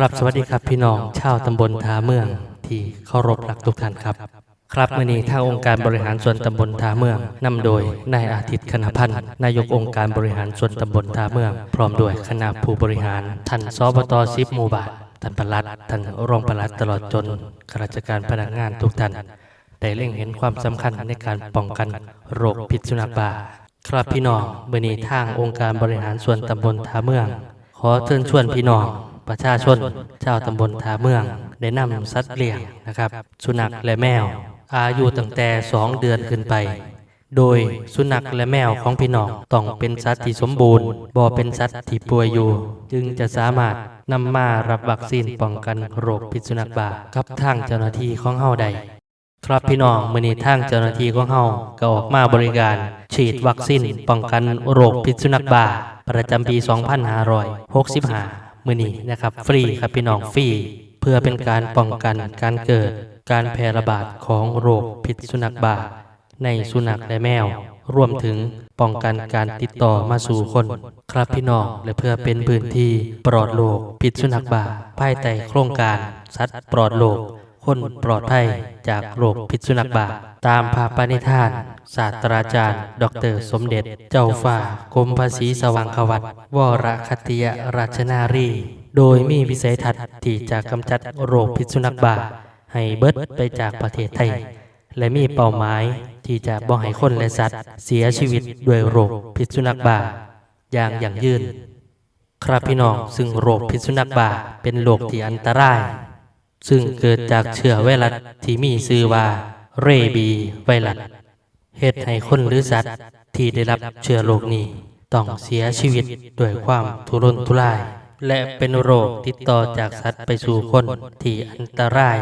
ครับสวัสดีครับพี่น้องชาวตำบลท่าเมือง ที่เคารพรักทุกท่านครับ ครับมื่อนี้ทางองค์การบริหารส่วนตำบลท่าเมืองนำโดยนายอาทิตย์คณพันธ์นายกองค์การบริหารส่วนตำบลท่าเมือง พร้อมด้วยคณะผู้บริหารท่านสบตสิบมูบานท่านประลัดท่านรองประลัดตลอดจนข้าราชการพนักงานทุกท่านได้เล็งเห็นความสำคัญในการป้องกันโรคพิษสุนัขบ้าครับพี่น้องมื่อนี้ทางองค์การบริหารส่วนตำบลท่าเมือง ขอเชิญชวนพี่น้อง ประชาชนชาวตำบลท่าเมือง ได้นำสัตว์เลี้ยงนะครับ สุนัขและแมว อายุตั้งแต่ 2 เดือนขึ้นไป โดยสุนัขและแมวของพี่น้องต้องเป็นสัตว์ที่สมบูรณ์บ่เป็นสัตว์ที่ป่วยอยู่ จึงจะสามารถนำมารับวัคซีนป้องกันโรคพิษสุนัขบ้ากับทางเจ้าหน้าที่ของเฮาได้ครับพี่น้องมื้อนี้ทางเจ้าหน้าที่ของเฮาก็ออกมาบริการ ฉีดวัคซีนป้องกันโรคพิษสุนัขบ้า ประจำปี 2565 มื้อนี้นะครับ ฟรีครับพี่น้องฟรี เพื่อเป็นการป้องกันการเกิดการแพร่ระบาดของโรคพิษสุนัขบ้าในสุนัขและแมว รวมถึงป้องกันการติดต่อมาสู่คน ครับพี่น้องและเพื่อเป็นพื้นที่ปลอดโรคพิษสุนัขบ้าภายใต้โครงการสัตว์ปลอดโรคคนปลอดภัยจากโรคพิษสุนัขบ้าตามภาพปณิธาน ศาสตราจารย์ ดร สมเด็จ เจ้าฝ่ากรมภาษีสว่างขวัตวรคตติยราชนารี โดยมีวิสัยทัศน์ที่จะกำจัดโรคพิษสุนัขบ้าให้เบิดไปจากประเทศไทย และมีเป้าหมายที่จะบ่ให้คนและสัตว์ เสียชีวิตด้วยโรคพิษสุนัขบ้าอย่างยั่งยืนครับพี่น้องซึ่งโรคพิษสุนัขบ้าเป็นโรคที่อันตราย ซึ่งเกิดจากเชื้อไวรัสที่มีชื่อว่าเรบีไวรัส เหตุให้คนหรือสัตว์ที่ได้รับเชื้อโรคนี้ต้องเสียชีวิตด้วยความทุรนทุราย และเป็นโรคติดต่อจากสัตว์ไปสู่คนที่อันตราย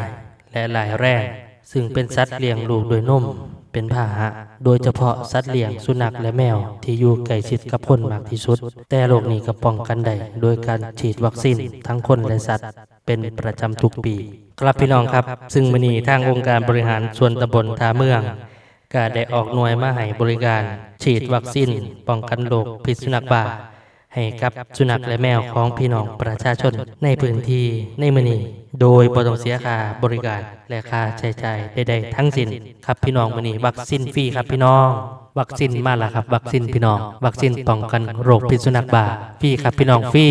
และหลายแรงซึ่งเป็นสัตว์เลี้ยงลูกโดยนมเป็นพาหะ โดยเฉพาะสัตว์เลี้ยงสุนัขและแมว ที่อยู่ใกล้ชิดกับคนมากที่สุด แต่โรคนี้ก็ป้องกันได้โดยการฉีดวัคซีนทั้งคนและสัตว์ เป็นประจำทุกปี ครับพี่น้องครับ ซึ่งมอนีทางองค์การบริหารส่วนตำบลท่าเมือง ก็ได้ออกหน่วยมาให้บริการ ฉีดวัคซีนป้องกันโรคพิษสุนัขบ้า ให้กับสุนัขและแมวของพี่น้องประชาชนในพื้นที่ในมือนี้โดยบ่ต้องเสียค่าบริการและค่าใช้จ่ายใดๆทั้งสิ้นครับพี่น้องมือนี้วัคซีนฟรีครับพี่น้องวัคซีนมาแล้วครับวัคซีนพี่น้องวัคซีนป้องกันโรคพิษสุนัขบ้าฟรีครับพี่น้องฟรี